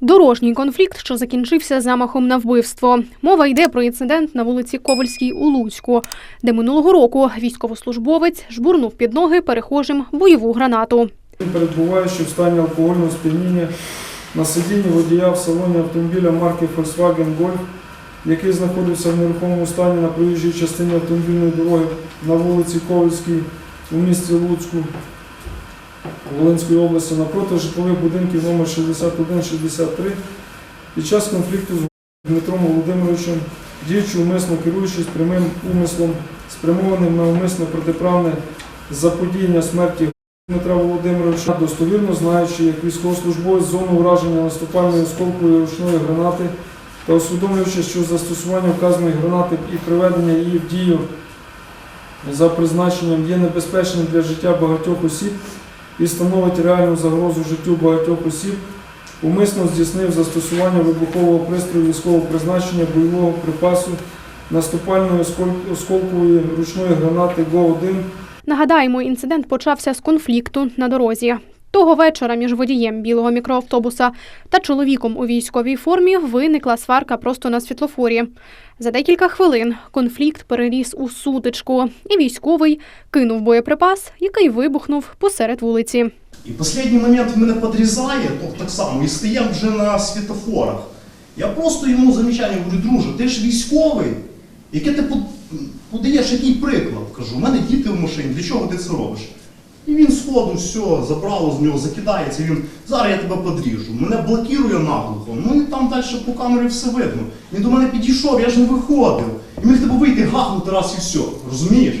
Дорожній конфлікт, що закінчився замахом на вбивство. Мова йде про інцидент на вулиці Ковальській у Луцьку, де минулого року військовослужбовець жбурнув під ноги перехожим бойову гранату. перебуваючи в стані алкогольного сп'яніння на сидінні водія в салоні автомобіля марки Volkswagen Golf, який знаходився в нерухомому стані на проїжджій частині автомобільної дороги на вулиці Ковальській у місті Луцьку Волинської області напроти житлових будинків номер 61-63 під час конфлікту з Дмитром Володимировичем, діючи умисно керуючись прямим умислом, спрямованим на умисне протиправне заподіяння смерті Дмитра Володимировича, достовірно знаючи, як військовослужбовець зону ураження наступальної осколкової ручної гранати та усвідомлюючи, що застосування вказаної гранати і приведення її в дію за призначенням є небезпечним для життя багатьох осіб і становить реальну загрозу життю багатьох осіб, умисно здійснив застосування вибухового пристрою військового призначення бойового припасу наступальної осколкової ручної гранати ГО-1 Нагадаємо, інцидент почався з конфлікту на дорозі. Того вечора між водієм білого мікроавтобуса та чоловіком у військовій формі виникла сварка просто на світлофорі. За декілька хвилин конфлікт переріс у сутичку, і військовий кинув боєприпас, який вибухнув посеред вулиці. І в останній момент мене підрізає, то так само, і стояв вже на світофорах. Я просто йому замічання говорю, друже, ти ж військовий, яке ти подаєш який приклад? Кажу, у мене діти в машині, для чого ти це робиш? І він сходу все, забрало з нього, закидається, він зараз я тебе подріжу. Мене блокує наглухо. Ну і там далі по камері все видно. Він до мене підійшов, я ж не виходив. І міг тебе вийти, гахнути раз і все. Розумієш?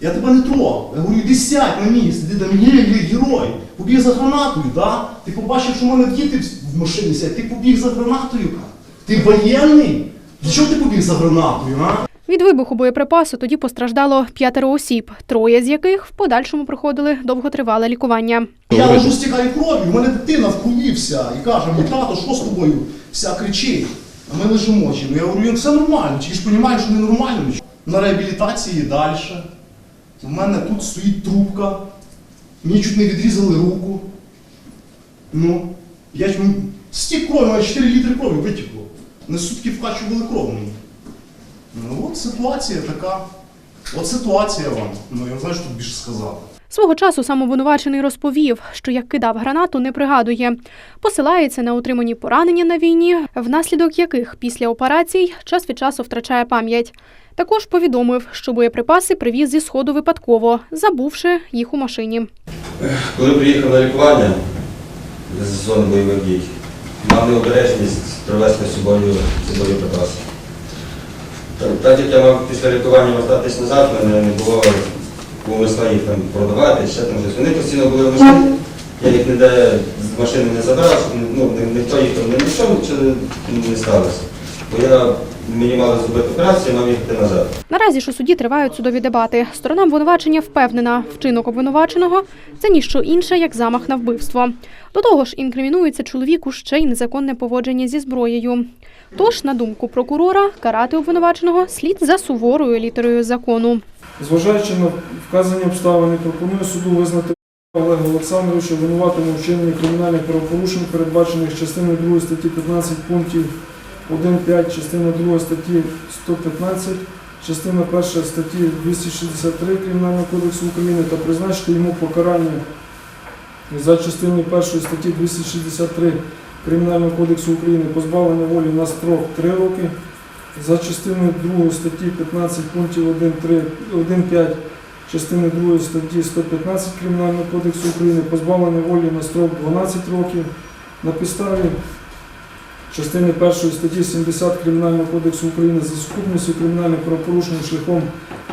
Я тебе не трогав. Я говорю, іди сядь на місце, ти там є, є герой. Побіг за гранатою, да? Ти побачив, що в мене діти в машині сядь, ти побіг за гранатою. Ти воєнний? Для чого ти побіг за гранатою, а? Від вибуху боєприпасу тоді постраждало п'ятеро осіб, троє з яких в подальшому проходили довготривале лікування. Я лежу стікаю кров'ю, у мене дитина вкулився і каже мені, тато, що з тобою? Вся кричить. А ми лежимо. чи? Ну я говорю, «Він, все нормально, чи ж розумієш, що ненормально? На реабілітації далі. У мене тут стоїть трубка, мені чуть не відрізали руку. Ну, я ж стік крові, у мене 4 літри крові витекло. Не сутки вкачували кров мені. Ну от ситуація така. От ситуація вам. Ну я не знаю, що тут більше сказати. Свого часу самовинувачений розповів, що як кидав гранату, не пригадує. Посилається на отримані поранення на війні, внаслідок яких після операцій час від часу втрачає пам'ять. Також повідомив, що боєприпаси привіз зі сходу випадково, забувши їх у машині. Коли приїхав на лікування з зони бойових дій, мав необережність привезти з собою ці боєприпаси. Так, як я мав після лікування вертатись назад, в мене не було умисла їх там продавати, ще там щось. Вони постійно були в машині, я їх ніде з машини не забрав, ну, ніхто їх там не знайшов, нічого не сталося. Бо я мені мали зробити операцію, мав їхати назад. Наразі ж у суді тривають судові дебати. Сторона обвинувачення впевнена, вчинок обвинуваченого це ніщо інше, як замах на вбивство. До того ж, інкримінується чоловіку ще й незаконне поводження зі зброєю. Тож, на думку прокурора, карати обвинуваченого слід за суворою літерою закону. Зважаючи на вказані обставини, пропоную суду визнати Олега Олександровича винуватим у вчиненні кримінальних правопорушень, передбачених частиною 2 статті 15 пунктів 1.5, частина 2 статті 115, частина 1 статті 263 Кримінального кодексу України та призначити йому покарання за частиною 1 статті 263 Кримінального кодексу України позбавлення волі на строк 3 роки, за частиною 2 статті 15 пунктів 1.3 1.5 частини 2 статті 115 Кримінального кодексу України позбавлення волі на строк 12 років. На підставі частини 1 статті 70 Кримінального кодексу України за сукупністю кримінальних правопорушень шляхом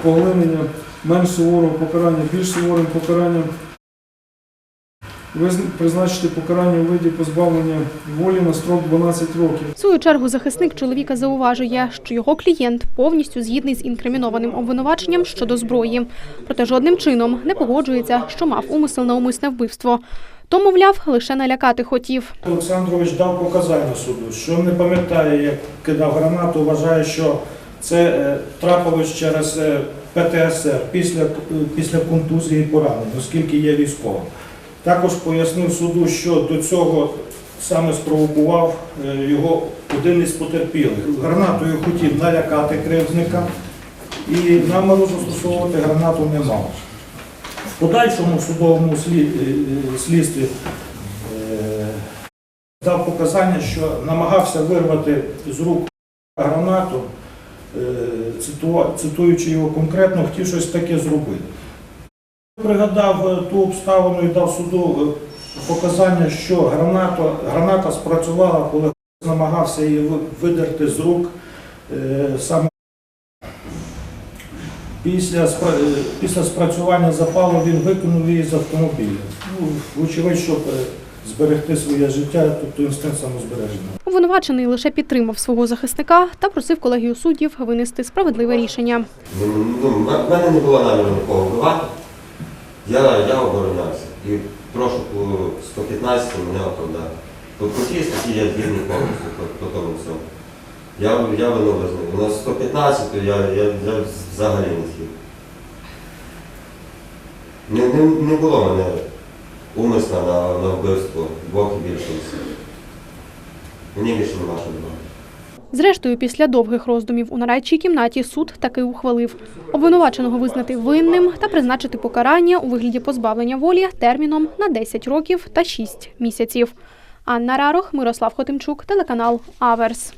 поглинення менш суворого покарання більш суворим покаранням призначити покарання у виді позбавлення волі на строк 12 років. В свою чергу захисник чоловіка зауважує, що його клієнт повністю згідний з інкримінованим обвинуваченням щодо зброї, проте жодним чином не погоджується, що мав умисел на умисне вбивство. То, мовляв, лише налякати хотів. Олександрович дав показання суду, що не пам'ятає, як кидав гранату, вважає, що це е, трапилось через е, ПТСР після, е, після контузії і поранень, оскільки є військовим. Також пояснив суду, що до цього саме спровокував його один із потерпілих. Гранатою хотів налякати кривзника і наміру застосовувати гранату не мав. В подальшому судовому е, е, слідстві е, дав показання, що намагався вирвати з рук гранату, цитуючи його конкретно, хотів щось таке зробити. Пригадав ту обставину і дав суду показання, що граната, граната спрацювала, коли намагався її видерти з рук саме. Після, спра- е, після спрацювання запалу він викинув її з автомобіля. Ну, вочевидь, щоб е, зберегти своє життя, тобто інстинкт самозбереження. Обвинувачений лише підтримав свого захисника та просив колегію суддів винести справедливе рішення. Ну, ну, в мене не було наміру нікого вбивати. Я, я оборонявся. І прошу по 115 мене оправдати. По, тій статті я згідний повністю по, по тому всьому. Я, я визнаю. У нас 115 я, я, я взагалі не згідний. Не, не, не було мене умисла на, на вбивство двох і більше. Мені більше нема що додати. Зрештою, після довгих роздумів у нарадчій кімнаті суд таки ухвалив обвинуваченого визнати винним та призначити покарання у вигляді позбавлення волі терміном на 10 років та 6 місяців. Анна Рарох, Мирослав Хотимчук, телеканал Аверс.